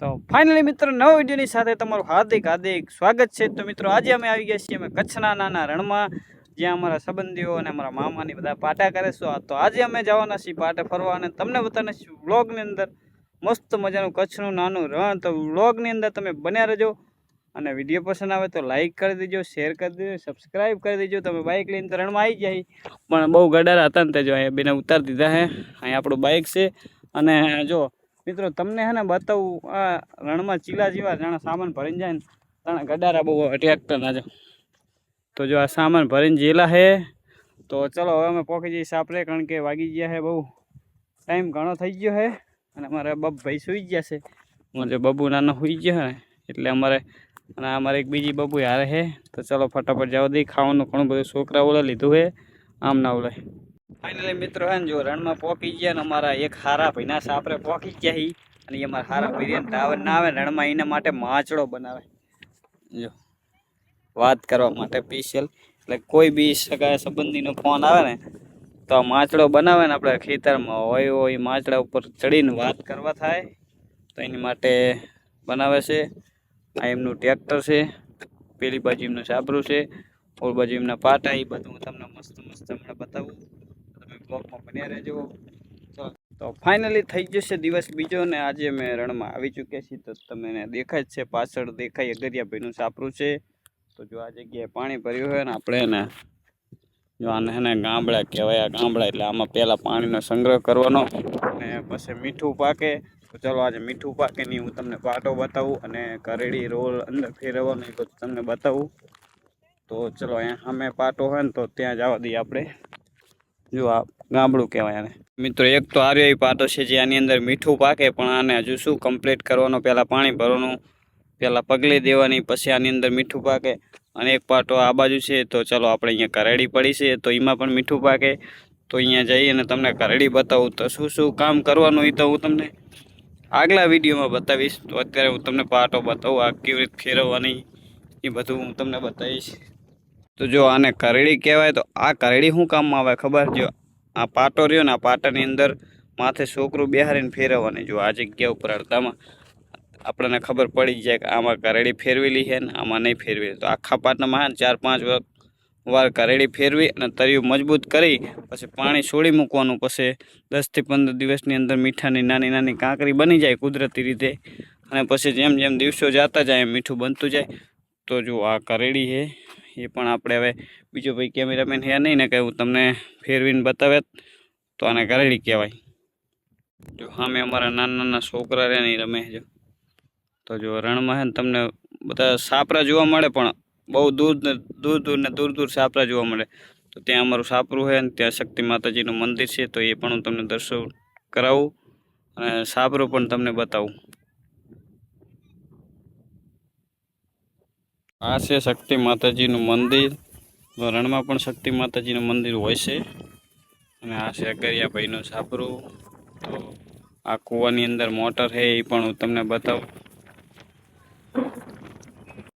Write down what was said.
તો ફાઇનલી મિત્રો, નવા વિડીયોની સાથે તમારું હાર્દિક હાર્દિક સ્વાગત છે. તો મિત્રો, આજે અમે આવી ગયા છીએ અમે કચ્છના નાના રણમાં, જ્યાં અમારા સંબંધીઓ અને અમારા મામાની બધા પાટા કરે છે. તો આજે અમે જવાના છીએ પાટે ફરવા અને તમને બધાને વ્લોગની અંદર મસ્ત મજાનું કચ્છનું નાનું રણ. તો વ્લોગની અંદર તમે બન્યા રહેજો અને વીડિયો પસંદ આવે તો લાઇક કરી દેજો શેર કરી દેજો સબસ્ક્રાઈબ કરી દેજો. તમે બાઇક લઈને રણમાં આવી જાય પણ બહુ ગડારા હતા ને તે જો અહીંયા બેને ઉતારી દીધા હે. અહીંયા આપણું બાઇક છે અને જો મિત્રો, તમને હે ને બતાવું, આ રણમાં ચીલા જેવા જાણે સામાન ભરીને જાય ને, તાણે ગડારા બહુ ટ્રેક્ટરના જો તો જો આ સામાન ભરીને જેલા હે, તો ચલો હવે અમે પહોંચી જઈએ સાપરે કારણ કે વાગી ગયા હે બહુ. ટાઈમ ઘણો થઈ ગયો હે, અને અમારે બબ ભાઈ સૂઈ ગયા છે. અમારે બબુ નાનો સૂઈ ગયો ને, એટલે અમારે, અને અમારે એક બીજી બબુ હારે હે. તો ચલો ફટાફટ જવા દઈ ખાવાનું ઘણું બધું છોકરા ઓલે લીધું હે, આમ ના ઓલે ફાઇનલી મિત્રો, હે જો રણમાં પોકી ગયા ને, અમારા એક હારા ભાઈના સાપરે પોકી ગયા હી. અને એ અમારા હારા ભાઈ ટાવર ના આવે રણમાં એના માટે માછડો બનાવે. જો, વાત કરવા માટે સ્પેશિયલ એટલે કોઈ બી સગા સંબંધીનો ફોન આવે ને, તો આ માછડો બનાવે ને આપણે ખેતરમાં. હોય હોય માછડા ઉપર ચડીને વાત કરવા થાય, તો એની માટે બનાવે છે. આ એમનું ટ્રેક્ટર છે, પેલી બાજુ એમનું સાબરું છે, ઓલ બાજુ એમના પાટા એ બધું હું તમને મસ્ત મસ્ત હમણાં બતાવું. તમે બ્લોગમાં બન્યા રહેજો. તો ફાઇનલી થઈ જશે દિવસ બીજો ને આજે મેં રણમાં આવી ચૂક્યા છીએ. તો તમને દેખાય જ છે, પાછળ દેખાય અગરિયાભાઈનું સાપરું છે. તો જો આ જગ્યાએ પાણી ભર્યું હોય ને આપણે ને જો આને એને ગામડા કહેવાય, આ ગામડા એટલે આમાં પહેલાં પાણીનો સંગ્રહ કરવાનો અને પછી મીઠું પાકે. તો ચાલો આજે મીઠું પાકે નહીં હું તમને પાટો બતાવું અને કરેડી રોલ અંદર ફેરવવાનો એ બધું તમને બતાવું. તો ચલો અહીંયા સામે પાટો હોય ને તો ત્યાં જવા દઈએ આપણે. જો આ ગામડું કહેવાય આને. મિત્રો, એક તો આર્યો પાટો છે જે આની અંદર મીઠું પાકે, પણ આને હજુ શું કમ્પ્લીટ કરવાનો? પહેલાં પાણી ભરવાનું, પહેલાં પગલી દેવાની, પછી આની અંદર મીઠું પાકે. અને એક પાટો આ બાજુ છે, તો ચલો આપણે અહીંયા કરેડી પડી છે, તો એમાં પણ મીઠું પાકે. તો અહીંયા જઈ અને તમને કરેડી બતાવું. તો શું શું કામ કરવાનું એ તો હું તમને આગલા વિડીયોમાં બતાવીશ. તો અત્યારે હું તમને પાટો બતાવું, આ કેવી રીતે ફેરવવાની, એ બધું હું તમને બતાવીશ. તો જો આને કરડી કહેવાય તો આ કરેડી શું કામમાં આવે ખબર? જો આ પાટો રહ્યો ને, આ પાટાની અંદર માથે છોકરું બેહારીને ફેરવવાની. જો આ જગ્યા ઉપર અડધામાં આપણને ખબર પડી જાય કે આમાં કરેડી ફેરવેલી છે ને, આમાં નહીં ફેરવેલી. તો આખા પાટનામાં ચાર પાંચ વાર કરેડી ફેરવી અને તરિયું મજબૂત કરી, પછી પાણી છોડી મૂકવાનું. પછી દસથી પંદર દિવસની અંદર મીઠાની નાની નાની કાંકરી બની જાય કુદરતી રીતે. અને પછી જેમ જેમ દિવસો જતા જાય એમ મીઠું બનતું જાય. તો જો આ કરેડી છે એ પણ આપણે હવે બીજો ભાઈ કેમેરામેન હે નહીં ને કે હું તમને ફેરવીને બતાવે તો આને કરેડી કહેવાય. જો સામે અમારા નાના નાના છોકરા રહે નહીં રમે જો તો જો રણમાં હે ને તમને બધા સાપરા જોવા મળે પણ બહુ દૂર દૂર દૂર ને દૂર દૂર સાપરા જોવા મળે. તો ત્યાં અમારું સાપરું છે ને ત્યાં શક્તિ માતાજીનું મંદિર છે તો એ પણ હું તમને દર્શન કરાવું અને સાપરું પણ તમને બતાવું. આ છે શક્તિ માતાજીનું મંદિર. વરણમાં પણ શક્તિ માતાજીનું મંદિર હોય છે. અને આ છે અગરિયાભાઈનું છાપરું. તો આ કૂવાની અંદર મોટર છે, એ પણ હું તમને બતાવું.